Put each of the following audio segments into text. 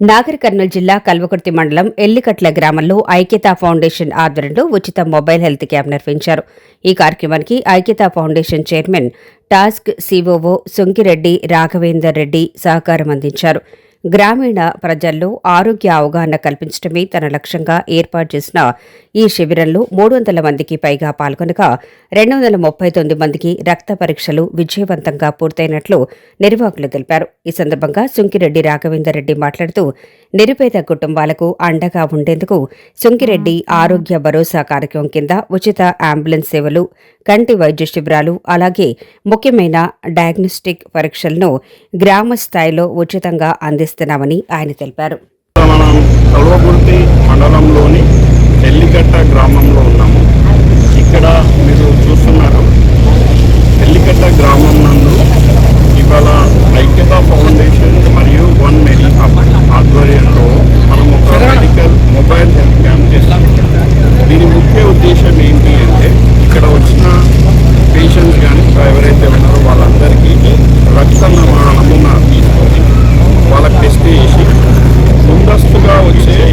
నాగర్ కర్నూలు జిల్లా కల్వకుర్తి మండలం ఎల్లికట్ల గ్రామంలో ఐక్యతా ఫౌండేషన్ ఆధ్వర్యంలో ఉచిత మొబైల్ హెల్త్ క్యాంప్ నిర్వహించారు. ఈ కార్యక్రమానికి Aikyatha foundation chairman TASK COO Sunkireddy Raghavender Reddy సహకారం అందించారు. గ్రామీణ ప్రజల్లో ఆరోగ్య అవగాహన కల్పించడమే తన లక్ష్యంగా ఏర్పాటు చేసిన ఈ శిబిరంలో మూడు వందల మందికి పైగా పాల్గొనగా రెండు వందల ముప్పై తొమ్మిది మందికి రక్త పరీక్షలు విజయవంతంగా పూర్తయినట్లు నిర్వాహకులు తెలిపారు. ఈ సందర్భంగా సుంకిరెడ్డి రాఘవేందర్ రెడ్డి మాట్లాడుతూ నిరుపేద కుటుంబాలకు అండగా ఉండేందుకు సుంకిరెడ్డి ఆరోగ్య భరోసా కార్యక్రమం కింద ఉచిత అంబులెన్స్ సేవలు కంటి వైద్య శిబిరాలు అలాగే ముఖ్యమైన డయాగ్నోస్టిక్ పరీక్షలను గ్రామ స్థాయిలో ఉచితంగా అందిస్తున్నామని ఆయన తెలిపారు. మనం కల్వకుర్తి మండలంలోని ఎల్లికట్ట గ్రామంలో ఉన్నాము. ఇక్కడ మీరు చూస్తున్నారు. ఎల్లికట్ట గ్రామం నందు ఇవాళ ఐక్యత ఫౌండేషన్ మరియు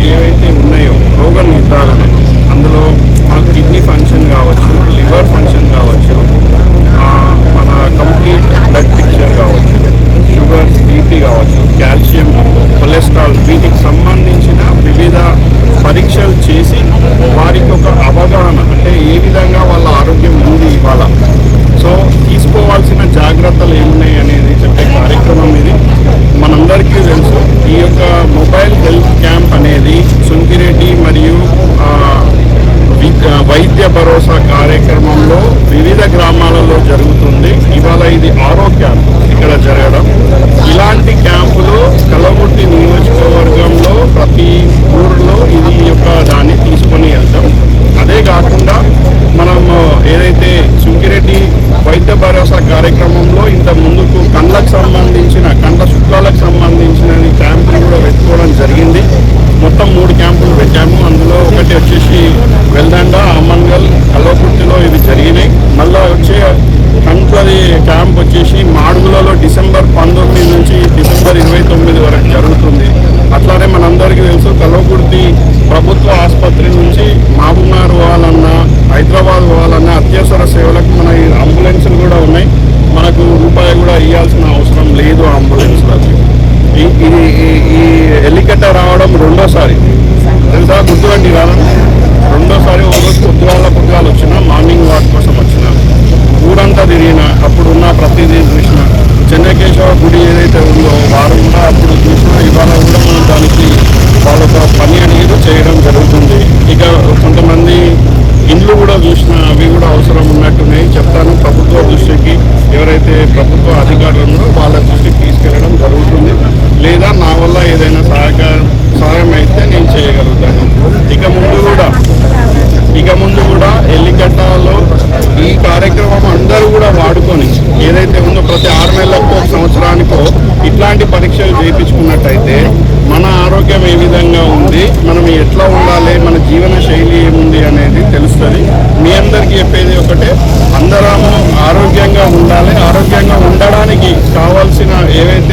ఏవైతే ఉన్నాయో రోగ నిర్ధారణ అందులో మన కిడ్నీ ఫంక్షన్ కావచ్చు లివర్ ఫంక్షన్ కావచ్చు మన కంప్లీట్ బ్లడ్ పిక్చర్ కావచ్చు షుగర్ బీపీ కావచ్చు కాల్షియం కొలెస్ట్రాల్ వీటికి సంబంధించిన వివిధ పరీక్షలు చేసి వారికి ఒక అవ అంటే ఏ విధంగా వాళ్ళ ఆరోగ్యం ఉంది ఇవాళ సో తీసుకోవాల్సిన జాగ్రత్తలు ఏమున్నాయి అనేది చెప్పే కార్యక్రమం ఇది మనందరికీ తెలుసు ఈ యొక్క మొబైల్ హెల్త్ క్యాంప్ అనేది సుంకిరెడ్డి మరియు ఆ, వి- ఆ, వైద్య భరోసా కార్యక్రమంలో వివిధ గ్రామాలలో జరుగుతుంది. ఇవాళ ఇది ఆరో క్యాంప్ ఇక్కడ జరగడం. ఇలాంటి క్యాంపులు కలవకుర్తి నియోజకవర్గంలో ప్రతి మూడు ప్రతిదీ చూసిన చెన్నకేశవ గుడి ఏదైతే ఉందో వారు కూడా అప్పుడు చూసిన ఇవాళ కూడా మనం దానికి వాళ్ళ పని అనేది చేయడం జరుగుతుంది. ఇక కొంతమంది ఇండ్లు కూడా చూసిన అవి కూడా అవసరం ఉన్నట్టున్నాయి చెప్తాను. ప్రభుత్వ దృష్టికి ఎవరైతే ప్రభుత్వ అధికారులు ఉన్నారో వాళ్ళ దృష్టికి తీసుకెళ్ళడం జరుగుతుంది. లేదా నా వల్ల ఏదైనా సహాయం అయితే నేను చేయగలుగుతాను ఇక ముందు కూడా ఇక ముందు కూడా ఎల్లిగడ్డలో ఈ కార్యక్రమం అందరూ కూడా వాడుకొని ఏదైతే ఉందో ప్రతి ఆరు నెలలకు ఒక సంవత్సరానికో ఇట్లాంటి పరీక్షలు చేయించుకున్నట్టయితే మన ఆరోగ్యం ఏ విధంగా ఉంది మనం ఎట్లా ఉండాలి మన జీవన శైలి ఏముంది అనేది తెలుస్తుంది. మీ అందరికీ చెప్పేది ఒకటే అందరము ఆరోగ్యంగా ఉండాలి ఆరోగ్యంగా ఉండడానికి కావాల్సిన ఏవైతే